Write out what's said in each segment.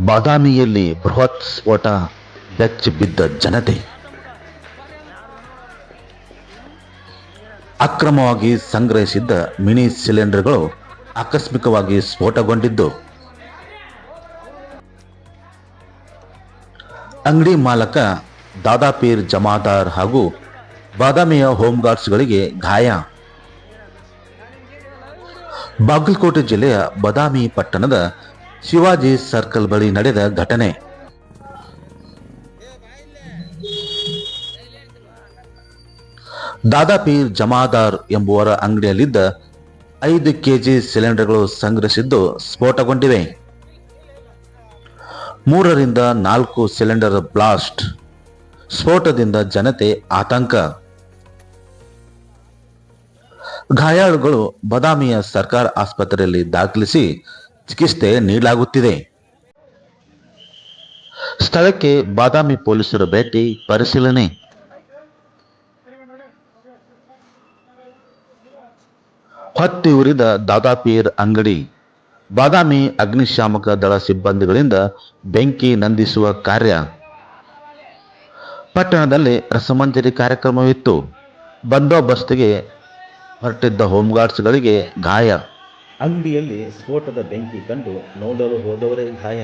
ಬಾದಾಮಿಯಲ್ಲಿ ಬೃಹತ್ ಸ್ಫೋಟ ಬೆಚ್ಚಿ ಬಿದ್ದ ಜನತೆ. ಅಕ್ರಮವಾಗಿ ಸಂಗ್ರಹಿಸಿದ್ದ ಮಿನಿ ಸಿಲಿಂಡರ್ಗಳು ಆಕಸ್ಮಿಕವಾಗಿ ಸ್ಫೋಟಗೊಂಡಿದ್ದು. ಅಂಗಡಿ ಮಾಲಕ ದಾದಾಪೀರ್ ಜಮಾದಾರ್ ಹಾಗೂ ಬಾದಾಮಿಯ ಹೋಮ್ಗಾರ್ಡ್ಸ್ಗಳಿಗೆ ಗಾಯ. ಬಾಗಲಕೋಟೆ ಜಿಲ್ಲೆಯ ಬಾದಾಮಿ ಪಟ್ಟಣದ ಶಿವಾಜಿ ಸರ್ಕಲ್ ಬಳಿ ನಡೆದ ಘಟನೆ. ದಾದಾಪೀರ್ ಜಮಾದಾರ್ ಎಂಬುವರ ಅಂಗಡಿಯಲ್ಲಿದ್ದ ಐದು ಕೆಜಿ ಸಿಲಿಂಡರ್ಗಳು ಸಂಗ್ರಹಿಸಿದ್ದು ಸ್ಫೋಟಗೊಂಡಿವೆ. ಮೂರರಿಂದ ನಾಲ್ಕು ಸಿಲಿಂಡರ್ ಬ್ಲಾಸ್ಟ್, ಸ್ಫೋಟದಿಂದ ಜನತೆ ಆತಂಕ. ಗಾಯಾಳುಗಳು ಬದಾಮಿಯ ಸರ್ಕಾರ ಆಸ್ಪತ್ರೆಯಲ್ಲಿ ದಾಖಲಿಸಿ ಚಿಕಿತ್ಸೆ ನೀಡಲಾಗುತ್ತಿದೆ. ಸ್ಥಳಕ್ಕೆ ಬಾದಾಮಿ ಪೊಲೀಸರು ಭೇಟಿ, ಪರಿಶೀಲನೆ. ಹೊತ್ತಿ ಉರಿದ ದಾದಾಪೀರ್ ಅಂಗಡಿ. ಬಾದಾಮಿ ಅಗ್ನಿಶಾಮಕ ದಳ ಸಿಬ್ಬಂದಿಗಳಿಂದ ಬೆಂಕಿ ನಂದಿಸುವ ಕಾರ್ಯ. ಪಟ್ಟಣದಲ್ಲಿ ರಸಮಂಜರಿ ಕಾರ್ಯಕ್ರಮವಿತ್ತು. ಬಂದೋಬಸ್ತಿಗೆ ಹೊರಟಿದ್ದ ಹೋಮ್ಗಾರ್ಡ್ಸ್ಗಳಿಗೆ ಗಾಯ. ಅಂಗಡಿಯಲ್ಲಿ ಸ್ಫೋಟದ ಬೆಂಕಿ ಕಂಡು ನೋಡಲು ಹೋದವರೇ ಗಾಯ.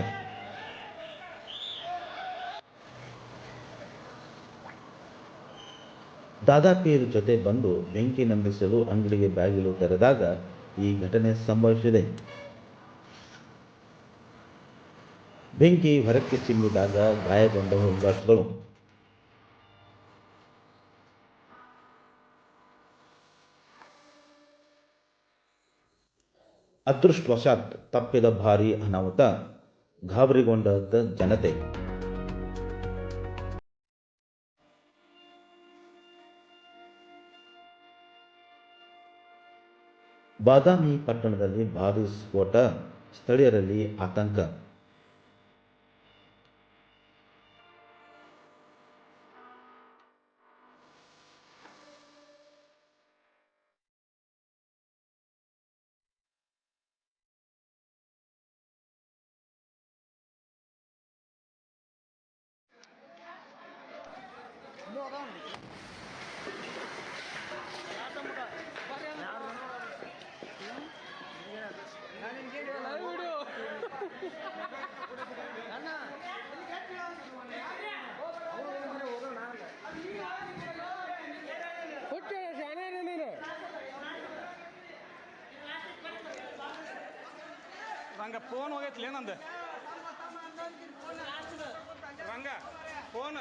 ದಾದಾಪೀರ್ ಜೊತೆ ಬಂದು ಬೆಂಕಿ ನಂದಿಸಲು ಅಂಗಡಿಗೆ ಬಾಗಿಲು ತೆರೆದಾಗ ಈ ಘಟನೆ ಸಂಭವಿಸಿದೆ. ಬೆಂಕಿ ಹೊರಕ್ಕೆ ಚಿಮ್ಮಿದಾಗ ಗಾಯಗೊಂಡ ಹೋಮ್ಗಾರ್ಡ್ಸ್ಗಳು ಅದೃಷ್ಟವಶಾತ್ ತಪ್ಪಿದ ಭಾರಿ ಅನಾಹುತ ಗಾಬರಿಗೊಂಡ ಜನತೆ. ಬಾದಾಮಿ ಪಟ್ಟಣದಲ್ಲಿ ಭಾರಿ ಸ್ಫೋಟ ಸ್ಥಳೀಯರಲ್ಲಿ ಆತಂಕ. ಹುಟ್ಟು ಶಾನೆ ನೀನು. ರಂಗ ಫೋನ್ ಹೋಗೈತ್ಲಿ ನಂದು ರಂಗ ಫೋನ್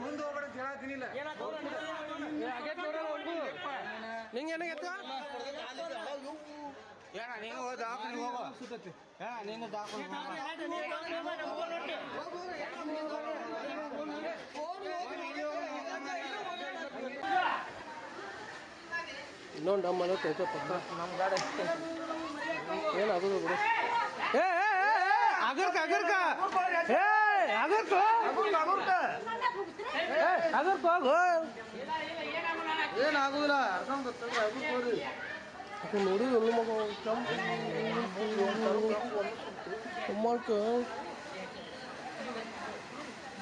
ಮುಂದೆ ಹೋಗ್ಬೇಡ ಹೇಳತ್ತೀನಿಲ್ಲ ನಿಂಗೆ ಏನಾಗೈತ? ಏನ ನೀನು ಹೋದ ದವಾಖಾನೆ ಹೋಗೋ. ಏನ ನೀನು ದವಾಖಾನೆ ಇನ್ನೊಂದು ಡಮ್ ಅನ್ನೋ ತೋಚ ಪಕ್ಕ. ನಮ್ಮ ಗಾಡಿ ಏನಾಗೋದು ಬಿಡು. ಏ ಏ, ಅಗರ್ಕ ಏ, ಅಗರ್ಕ ಅಗರ್ಕ. ಏ ಅಗರ್ಕ. ಏ ಅಗರ್ಕ ಹೋಗು. ಏನಾಗುದಿಲ್ಲ ನೋಡಿ ಎಲ್ಲ ಮಗ ಮಾಡ್ಕ